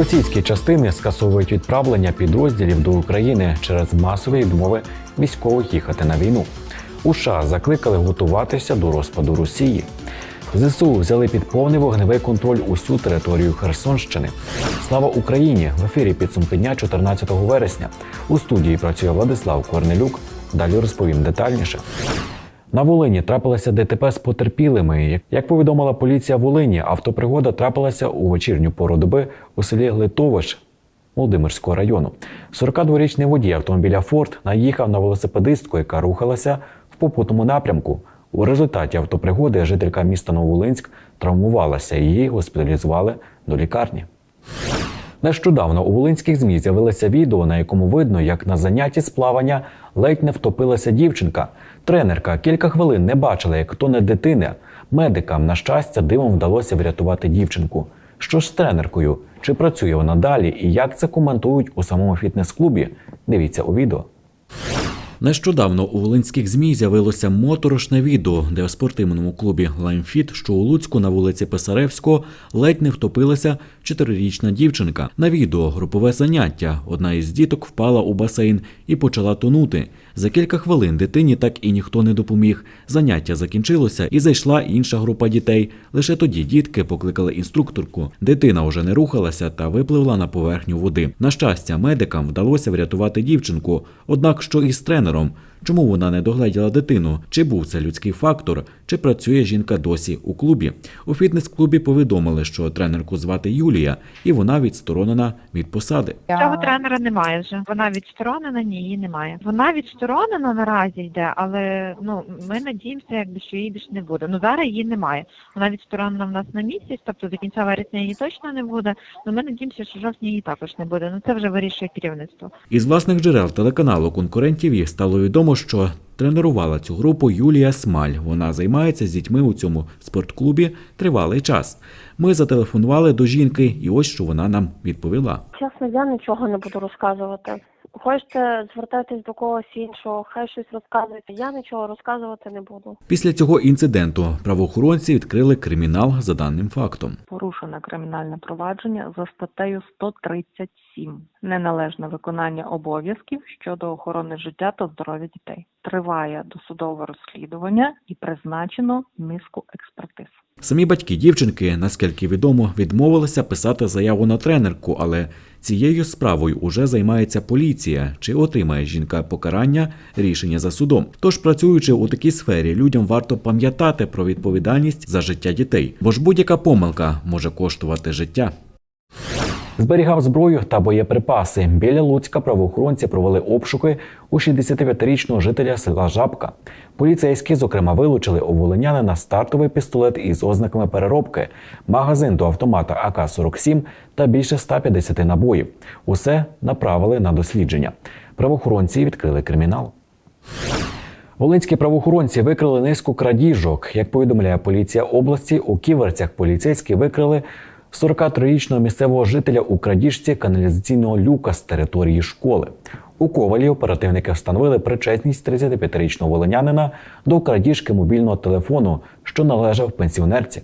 Російські частини скасовують відправлення підрозділів до України через масові відмови військових їхати на війну. У США закликали готуватися до розпаду Росії. ЗСУ взяли під повний вогневий контроль усю територію Херсонщини. Слава Україні! В ефірі підсумки дня 14 вересня. У студії працює Владислав Корнелюк. Далі розповім детальніше. На Волині трапилося ДТП з потерпілими. Як повідомила поліція Волині, автопригода трапилася у вечірню пору доби у селі Литовиш Володимирського району. 42-річний водій автомобіля Форд наїхав на велосипедистку, яка рухалася в попутному напрямку. У результаті автопригоди жителька міста Нововолинськ травмувалася її госпіталізували до лікарні. Нещодавно у волинських змі з'явилося відео, на якому видно, як на занятті з плавання ледь не втопилася дівчинка. Тренерка кілька хвилин не бачила, як тоне дитина. Медикам, на щастя, дивом вдалося врятувати дівчинку. Що ж з тренеркою? Чи працює вона далі? І як це коментують у самому фітнес-клубі? Дивіться у відео. Нещодавно у волинських змі з'явилося моторошне відео, де у спортивному клубі Лаймфіт, що у Луцьку на вулиці Писаревського, ледь не втопилася чотирирічна дівчинка. На відео групове заняття. Одна із діток впала у басейн і почала тонути. За кілька хвилин дитині так і ніхто не допоміг. Заняття закінчилося і зайшла інша група дітей. Лише тоді дітки покликали інструкторку. Дитина вже не рухалася та випливла на поверхню води. На щастя, медикам вдалося врятувати дівчинку. Однак, що із тренером? Чому вона не догледіла дитину? Чи був це людський фактор? Чи працює жінка досі у клубі? У фітнес-клубі повідомили, що тренерку звати Юлія, і вона відсторонена від посади. Цього тренера немає вже. Вона відсторонена, ні, її немає. Вона відсторонена наразі йде, але ну ми надіємося, якби що її більше не буде. Ну зараз її немає. Вона відсторонена в нас на місяць, тобто до кінця вересня її точно не буде. Ну ми надіємося, що в жовтні її також не буде. Ну це вже вирішує керівництво. Із власних джерел телеканалу конкурентів їх стало відомо, що тренувала цю групу Юлія Смаль. Вона займається з дітьми у цьому спортклубі тривалий час. Ми зателефонували до жінки, і ось що вона нам відповіла. Чесно, я нічого не буду розказувати. Хочете звертатись до когось іншого, хай щось розказуєте. Я нічого розказувати не буду. Після цього інциденту правоохоронці відкрили кримінал за даним фактом. порушено кримінальне провадження за статтею 137 неналежне виконання обов'язків щодо охорони життя та здоров'я дітей. Триває досудове розслідування і призначено низку експертиз. Самі батьки дівчинки, наскільки відомо, відмовилися писати заяву на тренерку, але цією справою уже займається поліція. Чи отримає жінка покарання рішення за судом? Тож, працюючи у такій сфері, людям варто пам'ятати про відповідальність за життя дітей, бо ж будь-яка помилка може коштувати життя. Зберігав зброю та боєприпаси. Біля Луцька правоохоронці провели обшуки у 65-річного жителя села Жабка. Поліцейські, зокрема, вилучили у волинянина стартовий пістолет із ознаками переробки, магазин до автомата АК-47 та більше 150 набоїв. Усе направили на дослідження. Правоохоронці відкрили кримінал. Волинські правоохоронці викрили низку крадіжок. Як повідомляє поліція області, у ківерцях поліцейські викрили 43-річного місцевого жителя у крадіжці каналізаційного люка з території школи. У ковалі оперативники встановили причетність 35-річного волинянина до крадіжки мобільного телефону, що належав пенсіонерці.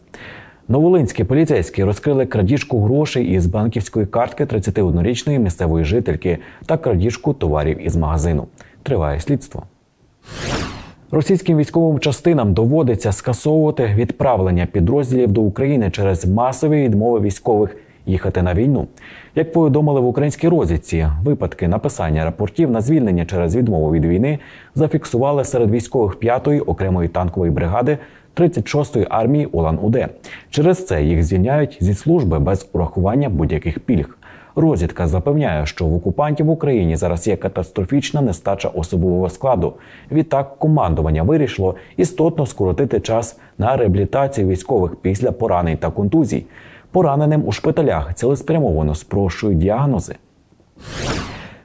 Новолинські поліцейські розкрили крадіжку грошей із банківської картки 31-річної місцевої жительки та крадіжку товарів із магазину. Триває слідство. Російським військовим частинам доводиться скасовувати відправлення підрозділів до України через масові відмови військових їхати на війну. Як повідомили в українській розвідці, випадки написання рапортів на звільнення через відмову від війни зафіксували серед військових 5-ї окремої танкової бригади 36-ї армії Улан Уде. Через це їх звільняють зі служби без урахування будь-яких пільг. Розвідка запевняє, що в окупантів в Україні зараз є катастрофічна нестача особового складу. Відтак командування вирішило істотно скоротити час на реабілітацію військових після поранень та контузій. Пораненим у шпиталях цілеспрямовано спрощують діагнози.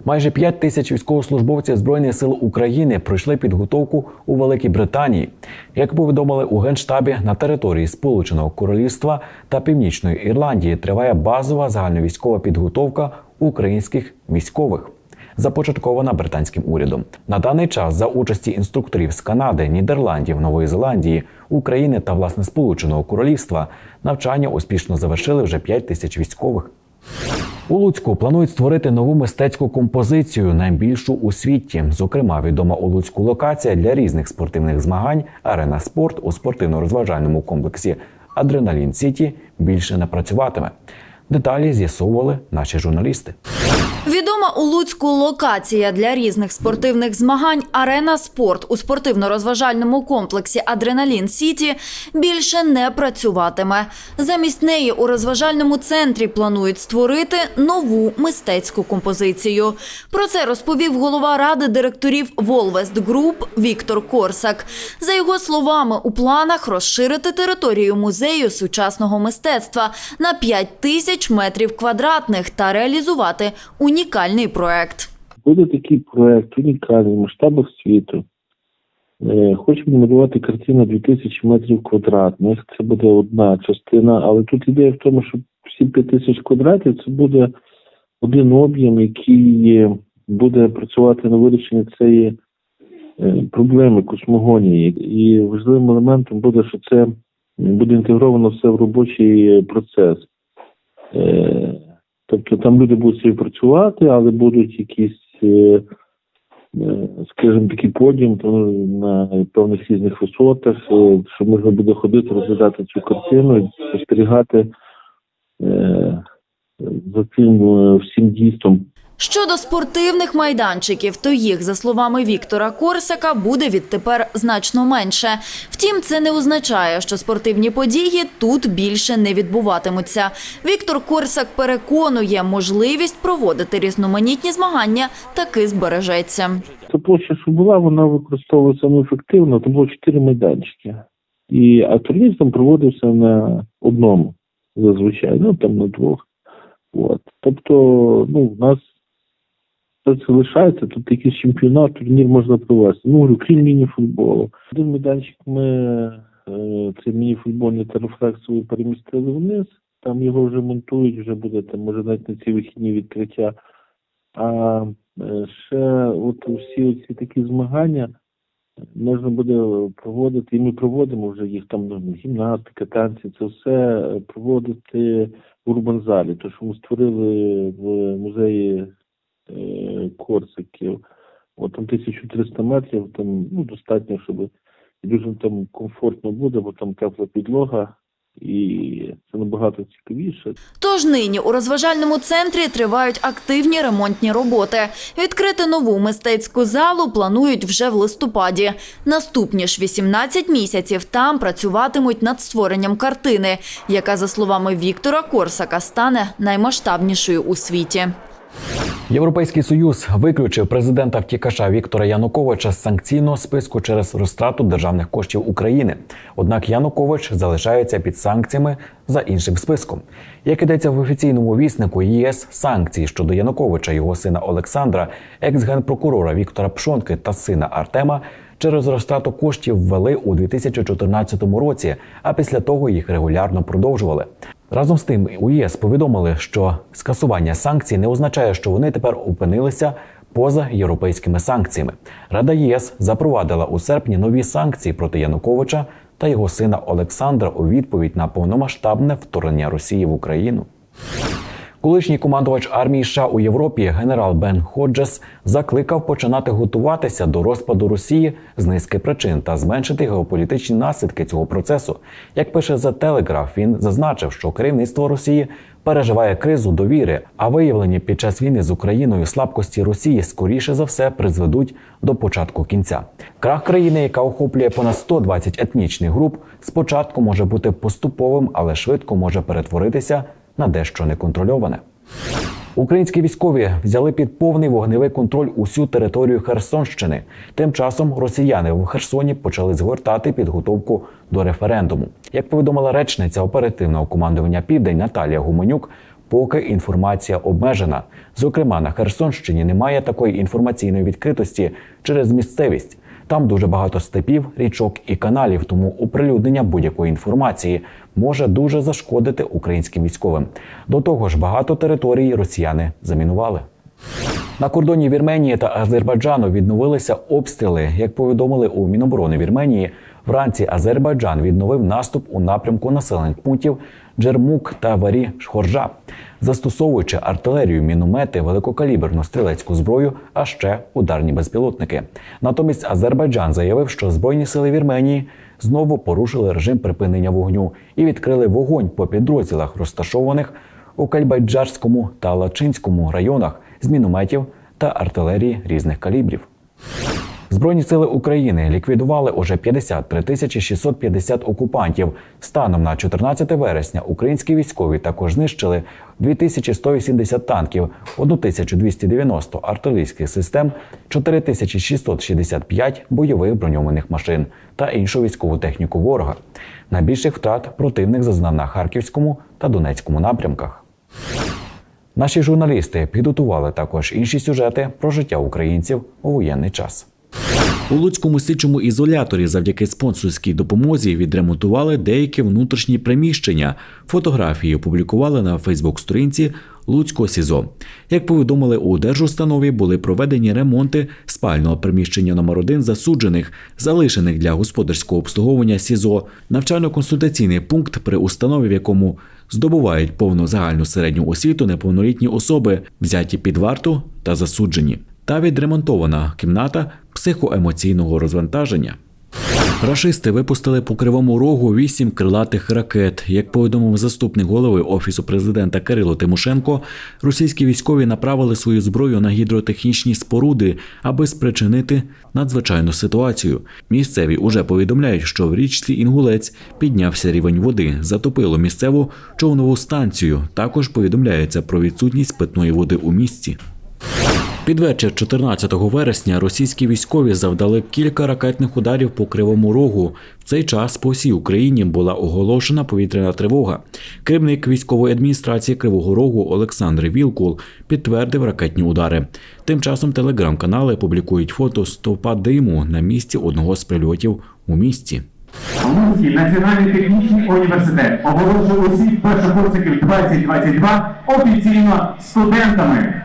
Майже 5 тисяч військовослужбовців Збройних сил України пройшли підготовку у Великій Британії. Як повідомили у генштабі на території Сполученого Королівства та Північної Ірландії триває базова загальновійськова підготовка українських військових. Започаткована британським урядом на даний час за участі інструкторів з Канади, Нідерландів, Нової Зеландії, України та власне Сполученого Королівства навчання успішно завершили вже 5 тисяч військових. У Луцьку планують створити нову мистецьку композицію, найбільшу у світі. Зокрема, відома у Луцьку локація для різних спортивних змагань Арена Спорт у спортивно-розважальному комплексі Адреналін Сіті більше не працюватиме. Деталі з'ясовували наші журналісти. Відома у Луцьку локація для різних спортивних змагань Арена Спорт у спортивно-розважальному комплексі Адреналін Сіті більше не працюватиме. Замість неї у розважальному центрі планують створити нову мистецьку композицію. Про це розповів голова ради директорів Волвест Груп Віктор Корсак. За його словами, у планах розширити територію музею сучасного мистецтва на 5 тисяч метрів квадратних та реалізувати унікальний проект. Буде такий проект унікальний в масштабах світу. Е, Хочемо малювати картину 2000 метрів квадратних. Це буде одна частина, але тут ідея в тому, що всі 5000 квадратів це буде один об'єм, який е, буде працювати на вирішенні цієї е, проблеми космогонії. І важливим елементом буде, що це буде інтегровано все в робочий е, процес. Тобто там люди будуть собі працювати, але будуть якісь, е, е, скажімо, такий подіум на певних різних висотах, е, що можна буде ходити, розглядати цю картину спостерігати за цим всім дійством. Щодо спортивних майданчиків, то їх, за словами Віктора Корсака, буде відтепер значно менше. Втім, це не означає, що спортивні події тут більше не відбуватимуться. Віктор Корсак переконує, можливість проводити різноманітні змагання таки збережеться. Та площа, що була, вона використовувалася ефективно, то було чотири майданчики. І а турнір там проводився на одному зазвичай, ну там на двох. От. Тобто, ну, в нас це лишається, тут якийсь чемпіонат, турнір можна провести. Ну, говорю, крім міні-футболу. Один майданчик ми е, цей міні-футбольний та рефлексовий перемістили вниз, там його вже монтують, вже буде там, може навіть на ці вихідні відкриття. А е, ще от всі ці такі змагання можна буде проводити, і ми проводимо вже їх там ну, гімнастика, танці, це все проводити в урбанзалі. То, що ми створили в музеї е, Корсаків, от там 1300 метрів, там ну, достатньо, щоб дуже там комфортно буде, бо там тепла підлога, і це набагато цікавіше. Тож нині у розважальному центрі тривають активні ремонтні роботи. Відкрити нову мистецьку залу планують вже в листопаді. Наступні ж 18 місяців там працюватимуть над створенням картини, яка, за словами Віктора Корсака, стане наймасштабнішою у світі. Європейський союз виключив президента втікача Віктора Януковича з санкційного списку через розтрату державних коштів України. Однак Янукович залишається під санкціями за іншим списком. Як ідеться в офіційному віснику ЄС, санкції щодо Януковича, його сина Олександра, екс-генпрокурора Віктора Пшонки та сина Артема. Через розтрату коштів ввели у 2014 році, а після того їх регулярно продовжували. Разом з тим, у ЄС повідомили, що скасування санкцій не означає, що вони тепер опинилися поза європейськими санкціями. Рада ЄС запровадила у серпні нові санкції проти Януковича та його сина Олександра у відповідь на повномасштабне вторгнення Росії в Україну. Колишній командувач армії США у Європі генерал Бен Ходжес закликав починати готуватися до розпаду Росії з низки причин та зменшити геополітичні наслідки цього процесу. Як пише The Telegraph, він зазначив, що керівництво Росії переживає кризу довіри, а виявлені під час війни з Україною слабкості Росії скоріше за все призведуть до початку кінця. Крах країни, яка охоплює понад 120 етнічних груп, спочатку може бути поступовим, але швидко може перетворитися на дещо неконтрольоване. Українські військові взяли під повний вогневий контроль усю територію Херсонщини. Тим часом росіяни в Херсоні почали згортати підготовку до референдуму. Як повідомила речниця оперативного командування Південь Наталія Гуменюк, поки інформація обмежена. Зокрема, на Херсонщині немає такої інформаційної відкритості через місцевість. Там дуже багато степів, річок і каналів, тому оприлюднення будь-якої інформації може дуже зашкодити українським військовим. До того ж, багато територій росіяни замінували. На кордоні Вірменії та Азербайджану відновилися обстріли. Як повідомили у Міноборони Вірменії, вранці Азербайджан відновив наступ у напрямку населених пунктів Джермук та Варі Шхоржа. застосовуючи артилерію, міномети, великокаліберну стрілецьку зброю, а ще ударні безпілотники. Натомість Азербайджан заявив, що збройні сили Вірменії знову порушили режим припинення вогню і відкрили вогонь по підрозділах, розташованих у Кальбайджарському та Лачинському районах з мінометів та артилерії різних калібрів. Збройні сили України ліквідували уже 53 тисячі 650 окупантів. Станом на 14 вересня українські військові також знищили 2180 танків, 1290 артилерійських систем, 4665 бойових броньованих машин та іншу військову техніку ворога. Найбільших втрат противник зазнав на Харківському та Донецькому напрямках. Наші журналісти підготували також інші сюжети про життя українців у воєнний час. У Луцькому слідчому ізоляторі завдяки спонсорській допомозі відремонтували деякі внутрішні приміщення. Фотографії опублікували на Фейсбук-сторінці Луцького СІЗО. Як повідомили у держустанові, були проведені ремонти спального приміщення номер 1 засуджених, залишених для господарського обслуговування СІЗО, навчально-консультаційний пункт при установі, в якому здобувають повну загальну середню освіту неповнолітні особи, взяті під варту та засуджені, та відремонтована кімната психоемоційного розвантаження. Рашисти випустили по кривому рогу вісім крилатих ракет. Як повідомив заступник голови офісу президента Кирило Тимошенко, російські військові направили свою зброю на гідротехнічні споруди, аби спричинити надзвичайну ситуацію. Місцеві уже повідомляють, що в річці Інгулець піднявся рівень води, затопило місцеву човнову станцію. Також повідомляється про відсутність питної води у місті. Під вечір 14 вересня російські військові завдали кілька ракетних ударів по Кривому Рогу. В цей час по всій Україні була оголошена повітряна тривога. Керівник військової адміністрації Кривого Рогу Олександр Вілкул підтвердив ракетні удари. Тим часом телеграм-канали публікують фото стовпа диму на місці одного з прильотів у місті. Луцький національний технічний університет оголошує усіх першокурсників 2022 офіційно студентами.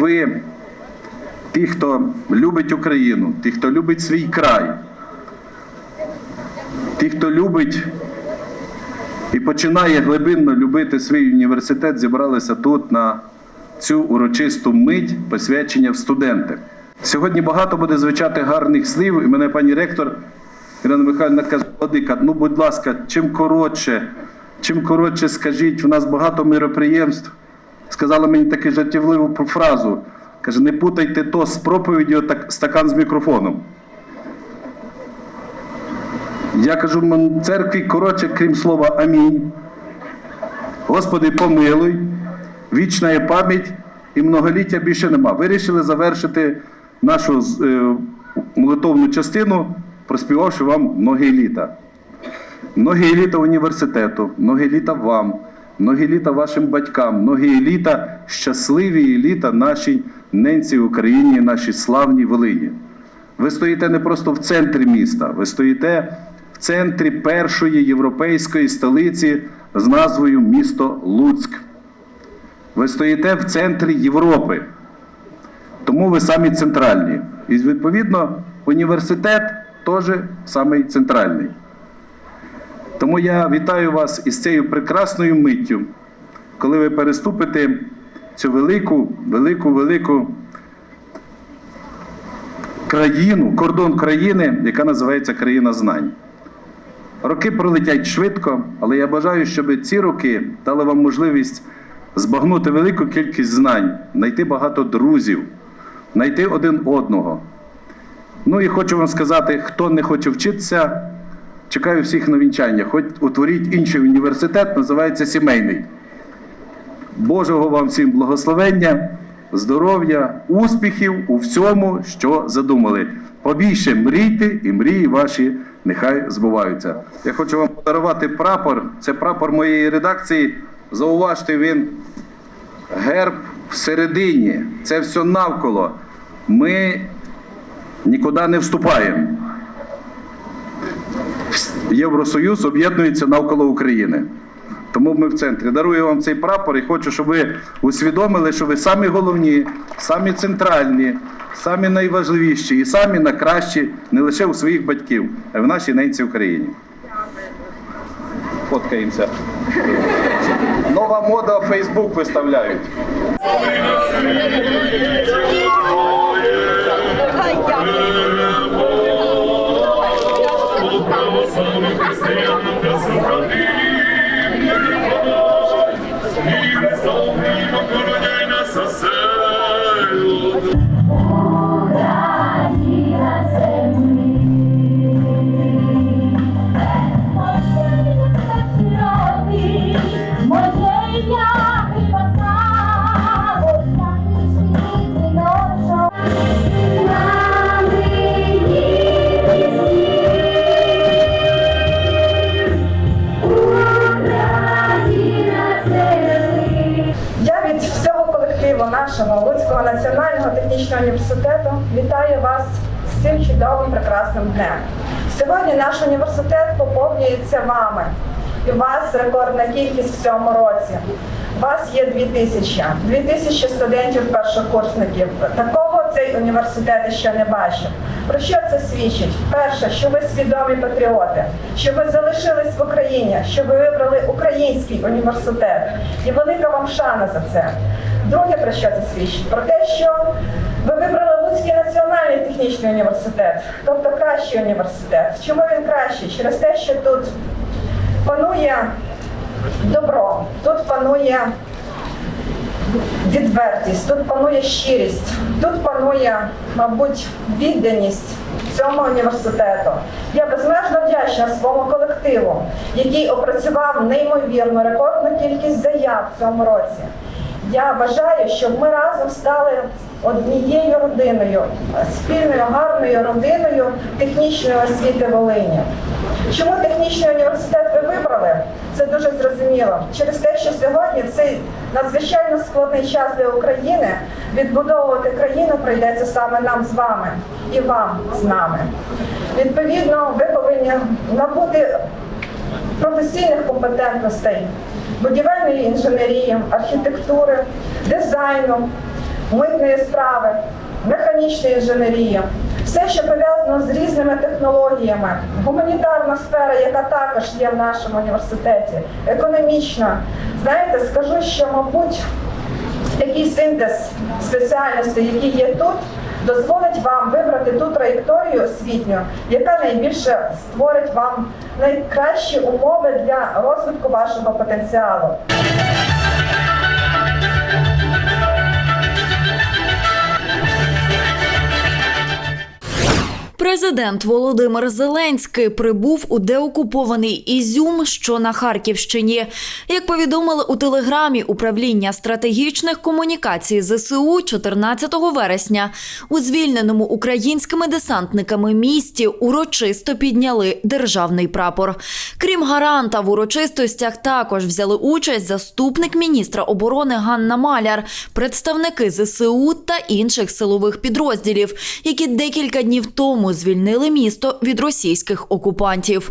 Ви, ті, хто любить Україну, ті, хто любить свій край, ті, хто любить і починає глибинно любити свій університет, зібралися тут на цю урочисту мить посвячення в студенти. Сьогодні багато буде звучати гарних слів, і мене пані ректор Ірина Михайлівна каже, Владика, ну будь ласка, чим коротше, чим коротше скажіть, у нас багато міроприємств. Сказала мені таку жартівливу фразу. Каже, не путайте то з проповіддю, так стакан з мікрофоном. Я кажу, «М, церкві коротше, крім слова амінь. Господи, помилуй, вічна є пам'ять і многоліття більше нема. Вирішили завершити нашу е, молитовну частину, проспівавши вам многі літа. Многі літа університету, многі літа вам, многі літа вашим батькам, многі літа щасливі літа нашій ненці Україні, нашій славній Волині. Ви стоїте не просто в центрі міста, ви стоїте в центрі першої європейської столиці з назвою місто Луцьк. Ви стоїте в центрі Європи. Тому ви самі центральні. І відповідно університет теж самий центральний. Тому я вітаю вас із цією прекрасною миттю, коли ви переступите цю велику, велику, велику країну, кордон країни, яка називається країна знань. Роки пролетять швидко, але я бажаю, щоб ці роки дали вам можливість збагнути велику кількість знань, знайти багато друзів, знайти один одного. Ну і хочу вам сказати, хто не хоче вчитися, чекаю всіх на вінчання. Хоч утворіть інший університет, називається сімейний. Божого вам всім благословення, здоров'я, успіхів у всьому, що задумали. Побільше мрійте і мрії ваші нехай збуваються. Я хочу вам подарувати прапор. Це прапор моєї редакції. Зауважте, він герб всередині. Це все навколо. Ми нікуди не вступаємо. Євросоюз об'єднується навколо України. Тому ми в центрі. Дарую вам цей прапор і хочу, щоб ви усвідомили, що ви самі головні, самі центральні, самі найважливіші і самі найкращі не лише у своїх батьків, а й в нашій ненці Україні. Фоткаємося. Нова мода в Фейсбук виставляють. Цим чудовим прекрасним днем. Сьогодні наш університет поповнюється вами. І у вас рекордна кількість в цьому році. У вас є 2000, 2000 студентів першокурсників. Такого цей університет ще не бачив. Про що це свідчить? Перше, що ви свідомі патріоти, що ви залишились в Україні, що ви вибрали український університет. І велика вам шана за це. Друге, про що це свідчить? Про те, що ви вибрали Луцький національний технічний університет, тобто кращий університет. Чому він кращий? Через те, що тут панує добро, тут панує відвертість, тут панує щирість, тут панує, мабуть, відданість цьому університету. Я безмежно вдячна своєму колективу, який опрацював неймовірно рекордну кількість заяв в цьому році. Я бажаю, щоб ми разом стали однією родиною, спільною гарною родиною технічної освіти Волині. Чому технічний університет ви вибрали? Це дуже зрозуміло. Через те, що сьогодні цей надзвичайно складний час для України відбудовувати країну прийдеться саме нам з вами і вам з нами. Відповідно, ви повинні набути професійних компетентностей будівельної інженерії, архітектури, дизайну, митної справи, механічної інженерії. Все, що пов'язано з різними технологіями, гуманітарна сфера, яка також є в нашому університеті, економічна. Знаєте, скажу, що, мабуть, такий синтез спеціальностей, які є тут, дозволить вам вибрати ту траєкторію освітню, яка найбільше створить вам найкращі умови для розвитку вашого потенціалу. Президент Володимир Зеленський прибув у деокупований Ізюм, що на Харківщині. Як повідомили у телеграмі управління стратегічних комунікацій ЗСУ 14 вересня, у звільненому українськими десантниками місті урочисто підняли державний прапор. Крім гаранта, в урочистостях також взяли участь заступник міністра оборони Ганна Маляр, представники ЗСУ та інших силових підрозділів, які декілька днів тому звільнили місто від російських окупантів.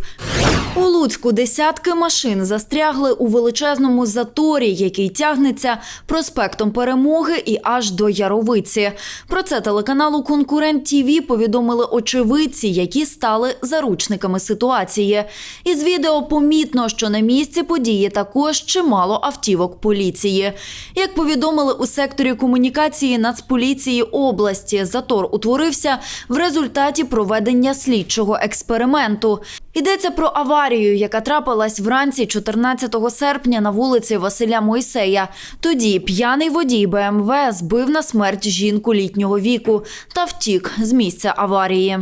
Луцьку десятки машин застрягли у величезному заторі, який тягнеться проспектом Перемоги і аж до Яровиці. Про це телеканалу Конкурент ТІВІ повідомили очевидці, які стали заручниками ситуації. Із відео помітно, що на місці події також чимало автівок поліції. Як повідомили у секторі комунікації Нацполіції області, затор утворився в результаті проведення слідчого експерименту. Йдеться про аварію, яка трапилась вранці 14 серпня на вулиці Василя Мойсея. Тоді п'яний водій БМВ збив на смерть жінку літнього віку та втік з місця аварії.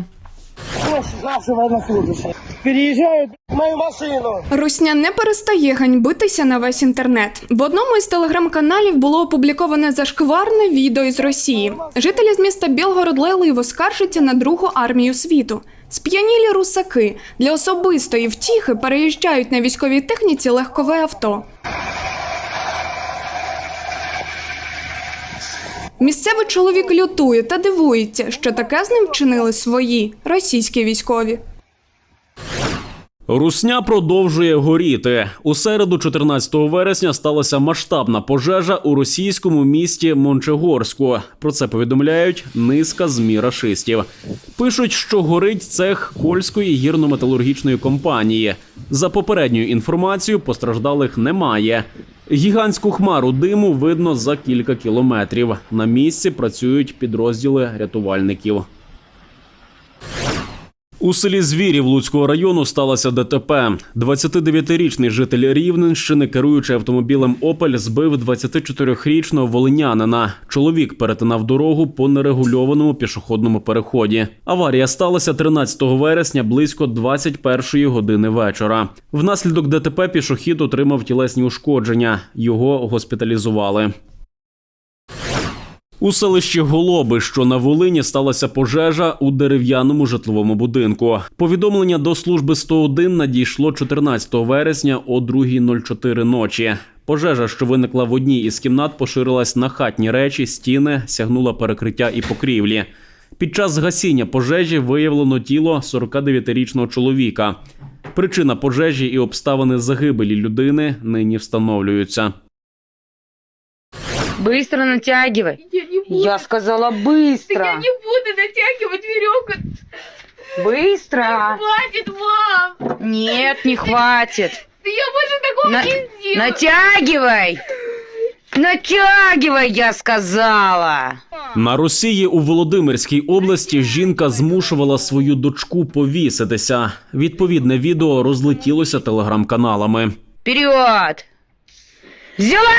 Мою машину. Русня не перестає ганьбитися на весь інтернет. В одному із телеграм-каналів було опубліковане зашкварне відео із Росії. Жителі з міста Білгород лайливо скаржаться на другу армію світу. Сп'янілі русаки для особистої втіхи переїжджають на військовій техніці легкове авто. Місцевий чоловік лютує та дивується, що таке з ним вчинили свої російські військові. Русня продовжує горіти. У середу, 14 вересня, сталася масштабна пожежа у російському місті Мончегорську. Про це повідомляють низка змі рашистів. Пишуть, що горить цех польської гірно-металургічної компанії. За попередньою інформацією, постраждалих немає. Гігантську хмару диму видно за кілька кілометрів. На місці працюють підрозділи рятувальників. У селі Звірів Луцького району сталося ДТП. 29-річний житель Рівненщини, керуючи автомобілем Опель, збив 24-річного волинянина. Чоловік перетинав дорогу по нерегульованому пішохідному переході. Аварія сталася 13 вересня близько 21-ї години вечора. Внаслідок ДТП пішохід отримав тілесні ушкодження. Його госпіталізували. У селищі Голоби, що на Волині, сталася пожежа у дерев'яному житловому будинку. Повідомлення до служби 101 надійшло 14 вересня о 2.04 ночі. Пожежа, що виникла в одній із кімнат, поширилась на хатні речі, стіни, сягнула перекриття і покрівлі. Під час гасіння пожежі виявлено тіло 49-річного чоловіка. Причина пожежі і обставини загибелі людини нині встановлюються. Быстро натягивай. Буду, Я сказала быстро. я не буду натягивать веревку. Быстро. Хватит, мам! Нет, не хватит. Да я больше такого На- не сделаю. Натягивай. Натягивай, я сказала. На Росії у Володимирській області жінка змушувала свою дочку повіситися. Відповідне відео розлетілося телеграм-каналами. Вперед. Взяла.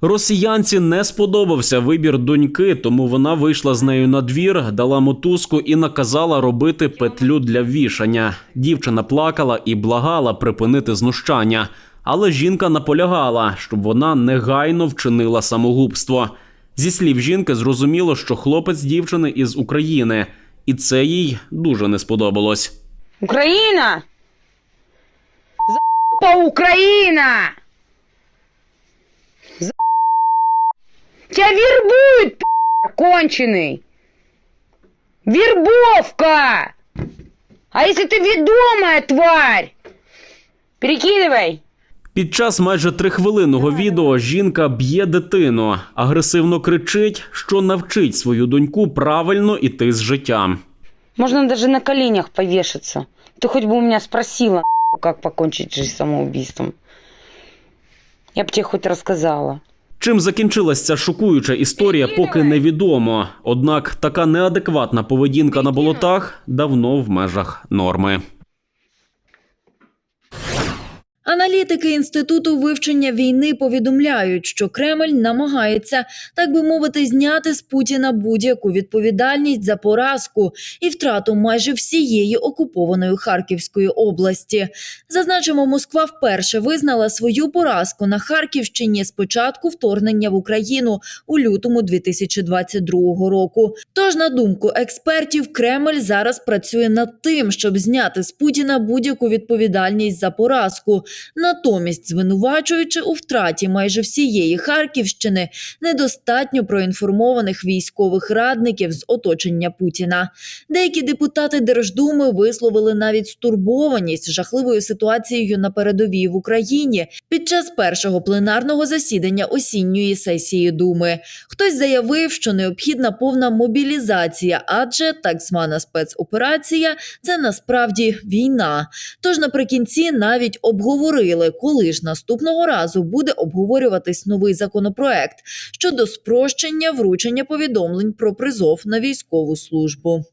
Росіянці не сподобався вибір доньки, тому вона вийшла з нею на двір, дала мотузку і наказала робити петлю для вішання. Дівчина плакала і благала припинити знущання, але жінка наполягала, щоб вона негайно вчинила самогубство. Зі слів жінки, зрозуміло, що хлопець дівчини із України, і це їй дуже не сподобалось. Украина. За***па Украина. Тебя вербуют, пи***, конченый. Вербовка. А если ты ведомая тварь? Перекидывай. Під час майже трихвилинного відео жінка б'є дитину, агресивно кричить, що навчить свою доньку правильно іти з життям. Можно даже на коленях повешаться. Ты хоть бы у меня спросила, как покончить жизнь самоубийством. Я бы тебе хоть рассказала. Чим закінчилася ця шокуюча історія, поки невідомо. Однак така неадекватна поведінка на болотах давно в межах норми. Аналітики інституту вивчення війни повідомляють, що Кремль намагається, так би мовити, зняти з Путіна будь-яку відповідальність за поразку і втрату майже всієї окупованої Харківської області. Зазначимо, Москва вперше визнала свою поразку на Харківщині з початку вторгнення в Україну у лютому 2022 року. Тож, на думку експертів, Кремль зараз працює над тим, щоб зняти з Путіна будь-яку відповідальність за поразку натомість звинувачуючи у втраті майже всієї Харківщини недостатньо проінформованих військових радників з оточення Путіна. Деякі депутати Держдуми висловили навіть стурбованість жахливою ситуацією на передовій в Україні під час першого пленарного засідання осінньої сесії Думи. Хтось заявив, що необхідна повна мобілізація, адже так звана спецоперація це насправді війна. Тож наприкінці навіть обговорили, коли ж наступного разу буде обговорюватись новий законопроект щодо спрощення вручення повідомлень про призов на військову службу.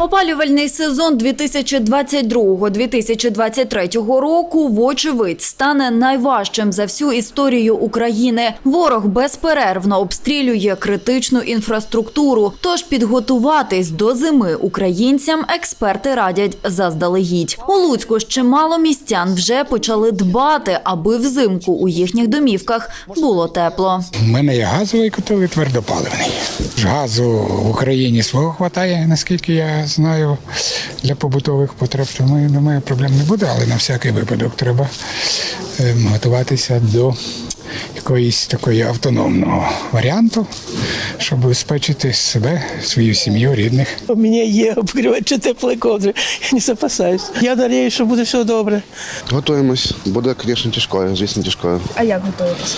Опалювальний сезон 2022-2023 року, вочевидь, стане найважчим за всю історію України. Ворог безперервно обстрілює критичну інфраструктуру. Тож підготуватись до зими українцям експерти радять заздалегідь. У Луцьку ще мало містян вже почали дбати, аби взимку у їхніх домівках було тепло. У мене є газовий котел і твердопаливний. Газу в Україні свого вистачає, наскільки я знаю, для побутових потреб. Тому я думаю, проблем не буде, але на всякий випадок треба ем, готуватися до якоїсь такої автономного варіанту, щоб убезпечити себе, свою сім'ю, рідних. У мене є обігрівачі теплої ковдри, я не запасаюсь. Я надіюсь, що буде все добре. Готуємось. Буде, звісно, тяжкою, звісно, тяжкою. А як готуєтесь?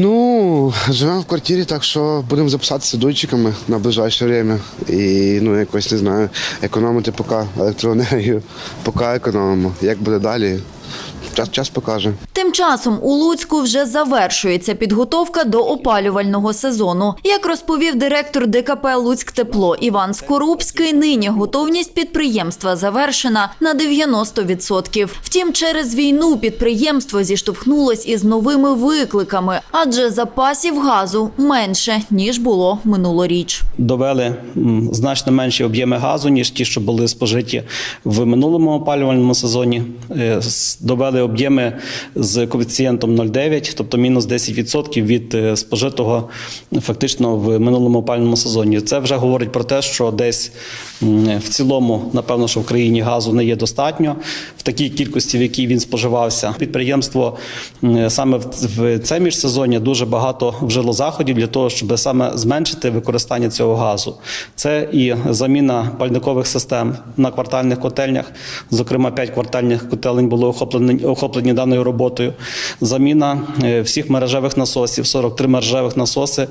Ну, живемо в квартирі, так що будемо записатися дойчиками на ближайше время. І ну, якось не знаю, економити поки електроенергію, поки економимо. Як буде далі, час, час покаже. Тим часом у Луцьку вже завершується підготовка до опалювального сезону. Як розповів директор ДКП Луцьк Тепло Іван Скорубський, нині готовність підприємства завершена на 90%. Втім, через війну підприємство зіштовхнулось із новими викликами, адже запасів газу менше ніж було минулоріч. довели значно менші об'єми газу, ніж ті, що були спожиті в минулому опалювальному сезоні. Е, Довели об'єми з коефіцієнтом 0,9, тобто мінус 10% від е, спожитого фактично в минулому опалювальному сезоні. Це вже говорить про те, що десь в цілому, напевно, що в країні газу не є достатньо в такій кількості, в якій він споживався. Підприємство саме в- це міжсезоння дуже багато вжило заходів для того, щоб саме зменшити використання цього газу. Це і заміна пальникових систем на квартальних котельнях. Зокрема, 5 квартальних котелень були охоплені, охоплені даною роботою. Заміна е, всіх мережевих насосів, 43 мережевих насоси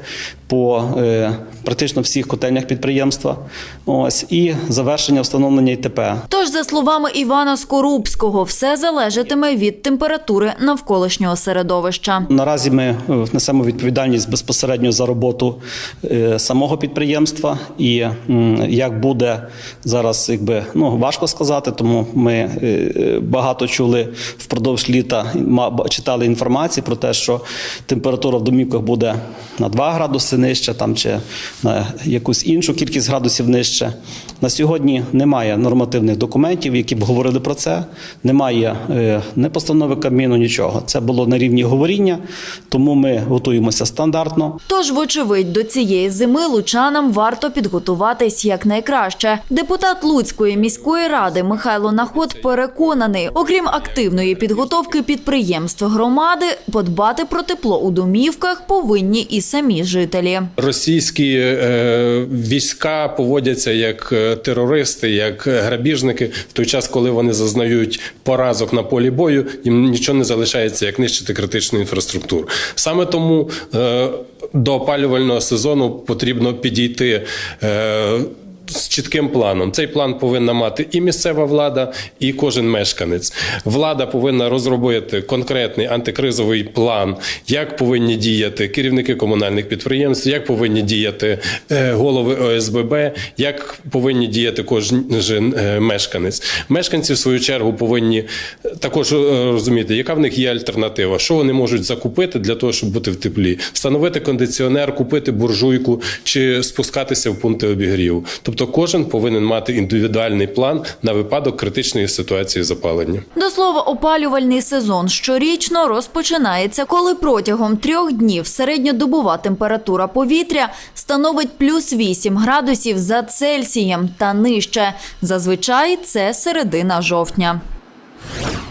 по е, практично всіх котельнях підприємства. Ось і завершення встановлення ІТП. Тож, за словами Івана Скорубського, все залежатиме від температури навколишнього середовища. Наразі ми е, несемо відповідальність безпосередньо за роботу самого підприємства, і як буде зараз, якби ну важко сказати, тому ми багато чули впродовж літа. читали інформації про те, що температура в домівках буде на 2 градуси нижче, там чи на якусь іншу кількість градусів нижче. На сьогодні немає нормативних документів, які б говорили про це. Немає не постанови Кабміну, нічого. Це було на рівні говоріння, тому ми готуємося стандартно. Тож, вочевидь, до цієї зими лучанам варто підготуватись якнайкраще. Депутат Луцької міської ради Михайло Наход переконаний, окрім активної підготовки підприємств громади, подбати про тепло у домівках повинні і самі жителі. Російські е, війська поводяться як е, терористи, як е, грабіжники. В той час, коли вони зазнають поразок на полі бою, їм нічого не залишається, як нищити критичну інфраструктуру. Саме тому до опалювального сезону потрібно підійти. З чітким планом цей план повинна мати і місцева влада, і кожен мешканець. Влада повинна розробити конкретний антикризовий план, як повинні діяти керівники комунальних підприємств, як повинні діяти е, голови ОСББ, як повинні діяти кожен е, мешканець. Мешканці, в свою чергу, повинні також е, розуміти, яка в них є альтернатива, що вони можуть закупити для того, щоб бути в теплі, встановити кондиціонер, купити буржуйку чи спускатися в пункти обігріву. Тобто кожен повинен мати індивідуальний план на випадок критичної ситуації запалення. До слова, опалювальний сезон щорічно розпочинається, коли протягом трьох днів середньодобова температура повітря становить плюс 8 градусів за Цельсієм та нижче. Зазвичай це середина жовтня.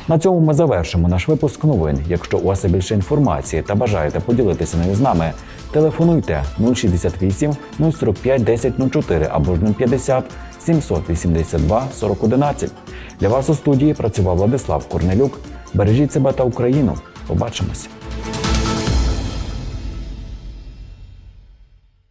На цьому ми завершимо наш випуск новин. Якщо у вас є більше інформації та бажаєте поділитися нею з нами, телефонуйте 068 045 1004 або ж 050 782 4011. Для вас у студії працював Владислав Корнелюк. Бережіть себе та Україну. Побачимося.